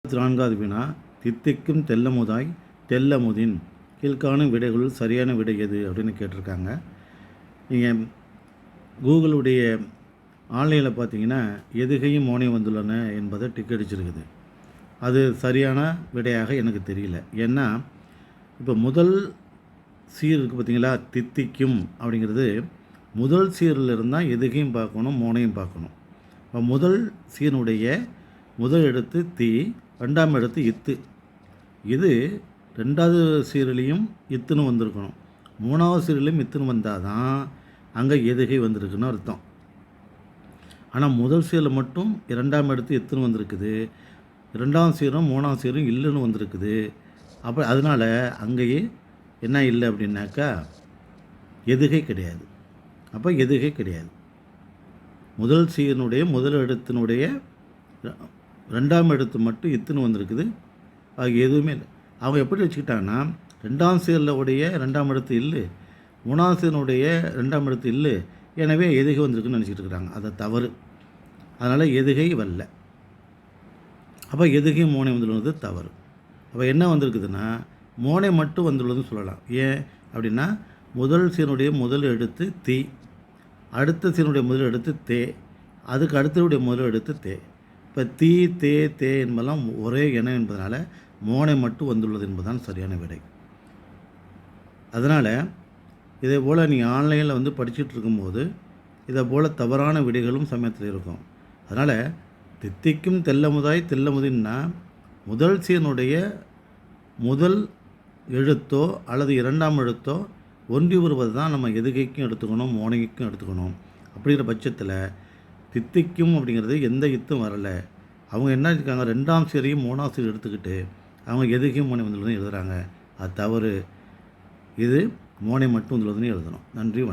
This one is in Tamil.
இருபத்தி நான்காவது வினா தித்திக்கும் தெல்லமுதாய் தெல்லமுதின். கீழ்காணும் விடைகளுள் சரியான விடை எது அப்படின்னு கேட்டிருக்காங்க. நீங்கள் கூகுளுடைய ஆன்லைனில் பார்த்தீங்கன்னா எதுகையும் மோனை வந்துள்ளன என்பதை டிக் அடிச்சிருக்குது. அது சரியான விடையாக எனக்கு தெரியல. ஏன்னா இப்போ முதல் சீர் இருக்குது பார்த்தீங்களா தித்திக்கும் அப்படிங்கிறது முதல் சீரில் இருந்தால் எதுகையும் பார்க்கணும் மோனையும் பார்க்கணும். இப்போ முதல் சீனுடைய முதல் எழுத்து தி ரெண்டாம் இடத்து இத்து. இது ரெண்டாவது சீரலையும் இத்துன்னு வந்திருக்கணும். மூணாவது சீரலையும் இத்துன்னு வந்தால் தான் அங்கே எதுகை வந்திருக்குன்னு அர்த்தம். ஆனால் முதல் சீரில் மட்டும் இரண்டாம் இடத்து எத்துன்னு வந்திருக்குது. இரண்டாம் சீரும் மூணாம் சீரும் இல்லைன்னு வந்திருக்குது. அப்போ அதனால் அங்கேயே என்ன இல்லை அப்படின்னாக்கா எதுகை கிடையாது. அப்போ எதுகை கிடையாது. முதல் சீரனுடைய முதல் இடத்தினுடைய ரெண்டாம் இடத்து மட்டும் இத்துன்னு வந்திருக்குது. அது எதுவுமே இல்லை. அவங்க எப்படி வச்சுக்கிட்டாங்கன்னா ரெண்டாம் சீரில் உடைய ரெண்டாம் இடத்து இல்லை மூணாம் சீரனுடைய ரெண்டாம் இடத்து இல்லை எனவே எதுகை வந்திருக்குன்னு நினச்சிட்டு இருக்கிறாங்க அதை தவறு. அதனால் எதுகை வரல. அப்போ எதுகை மோனை வந்துள்ளது தவறு. அப்போ என்ன வந்திருக்குதுன்னா மோனை மட்டும் வந்துள்ளதுன்னு சொல்லலாம். ஏன் அப்படின்னா முதல் சீனுடைய முதல் எடுத்து தீ. அடுத்த சீனுடைய முதல் எடுத்து தே. அதுக்கு அடுத்தவுடைய முதல் எடுத்து தே. இப்போ தீ தே தே என்பதெல்லாம் ஒரே இனம் என்பதனால் மோனை மட்டும் வந்துள்ளது என்பதுதான் சரியான விடை. அதனால் இதே போல் நீங்கள் ஆன்லைனில் வந்து படிச்சுட்டு இருக்கும்போது இதை போல் தவறான விடைகளும் சமயத்தில் இருக்கும். அதனால் தித்திக்கும் தெல்லமுதாய் தெல்லமுதின்னா முதல் சீனுடைய முதல் எழுத்தோ அல்லது இரண்டாம் எழுத்தோ ஒன்றி வருவது தான் நம்ம எதுகைக்கும் எடுத்துக்கணும் மோனைக்கும் எடுத்துக்கணும். அப்படிங்கிற பட்சத்தில் தித்திக்கும் அப்படிங்கிறது எந்த இத்தும் வரலை. அவங்க என்ன இருக்காங்க? ரெண்டாம் சீரையும் மூணாம் சீர் எடுத்துக்கிட்டு அவங்க எதுக்கும் மோனை வந்துள்ளதுன்னு எழுதுகிறாங்க அது தவறு. இது மோனை மட்டும் வந்துள்ளதுன்னு எழுதணும். நன்றி வணக்கம்.